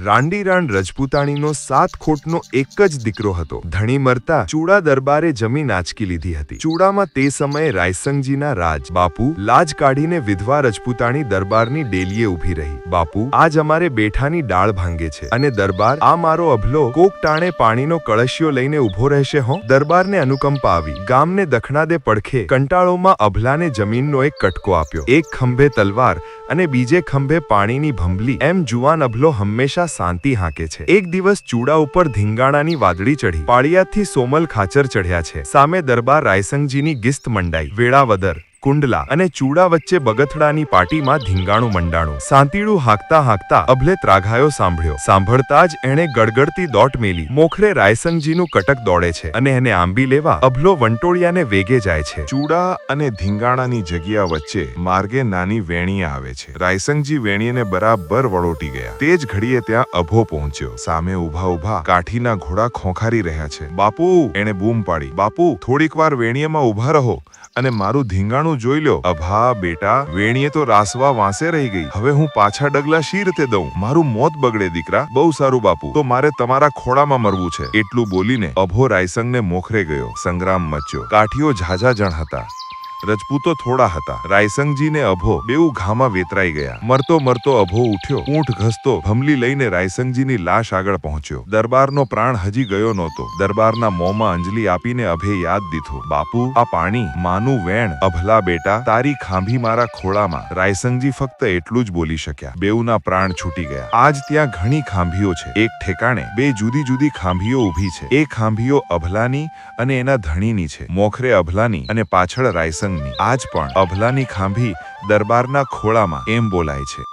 રાંડીરાણ રજપૂતાણીનો સાત ખોટનો એક જ દીકરો હતો. ધણી મરતા ચૂડા દરબારે જમીન આંચકી લીધી હતી. ચૂડામાં તે સમયે રાયસંગજીના રાજ. બાપુ, લાજ કાઢીને વિધવા રજપૂતાણી દરબારની ડેલીએ ઊભી રહી. બાપુ, આજ અમારે બેઠાની ડાળ ભાંગે છે. અને દરબાર, આ મારો અભલો, કોક ટાણે પાણીનો કળશિયો લઈને ઊભો રહેશે હો? દરબારને અનુકંપા આવી. ગામને દખણાદે પડખે કંટાળોમાં અભલાને જમીનનો એક કટકો આપ્યો. એક ખંભે તલવાર અને બીજે ખંભે પાણીની ભંભલી. એમ જુવાન અભલો હંમેશા શાંતિ હાંકે છે. એક દિવસ ચૂડા ઉપર ધીંગાણાની વાદળી ચઢી. પાળિયાથી સોમલ ખાચર ચઢ્યા છે. સામે દરબાર રાયસંગજીની ગિસ્ત મંડાઈ. વેળાવદર કુંડલા અને ચૂડા વચ્ચે બગથડાની પાટીમાં ધીંગાણું મંડાણું. સાંતીડું હાંકતા હાંકતા અભલે ત્રાઘાયો સાંભળ્યો. સાંભળતા જ એણે ગડગડતી દોટ મેલી. મોખરે રાયસંગજીનું કટક દોડે છે અને એને આંબી લેવા અભલો વંટોળિયાને વેગે જાય છે. ચૂડા અને ધીંગાણાની જગ્યા વચ્ચે માર્ગે નાની વેણી આવે છે. રાયસંગજી વેણીને બરાબર વળોટી ગયા. તે જ ઘડીએ ત્યાં અભો પહોંચ્યો. સામે ઊભા ઊભા કાઠીના ઘોડા ખોંખારી રહ્યા છે. બાપુ! એણે બૂમ પાડી. બાપુ થોડીક વાર વેણીએમાં ઊભા રહો અને મારું ધીંગાણું જોઈ લો અભા, બેટા, વેણીએ તો રાસવા વાંસે રહી ગઈ. હવે હું પાછા ડગલા શી રીતે દઉં? મારું મોત બગડે, દીકરા. બહુ સારું, બાપુ. તો મારે તમારા ખોળામાં મરવું છે. એટલું બોલીને અભો રાયસંગને મોખરે ગયો. સંગ્રામ મચ્યો. કાઠીઓ ઝાઝા જણ હતા. રજપૂતો થોડા હતા. રાયસંગજીને અભો બેઉ ઘામાં વેતરાઈ ગયા. મરતો મરતો અભો ઉઠ્યો. ઊંટ ઘસતો ભમલી લઈને રાયસંગજીની લાશ આગળ પહોંચ્યો. દરબારનો પ્રાણ હજી ગયો નહોતો. દરબારના મોંમાં અંજલિ આપીને અભે યાદ દીધું. બાપુ, આ પાણી, માનું વેણ, અભલા બેટા, તારી ખાંભી મારા ખોળામાં. રાયસંગજી ફક્ત એટલું જ બોલી શક્યા. બેઉના પ્રાણ છૂટી ગયા. આજ ત્યાં ઘણી ખાંભીઓ છે. એક ઠેકાણે બે જુદી જુદી ખાંભીઓ ઊભી છે. એ ખાંભીઓ અભલાની અને એના ધણીની છે. મોખરે અભલાની અને પાછળ રાયસંગની આજ પણ અભલાની ખાંભી દરબારના ખોળામાં એમ બોલાય છે.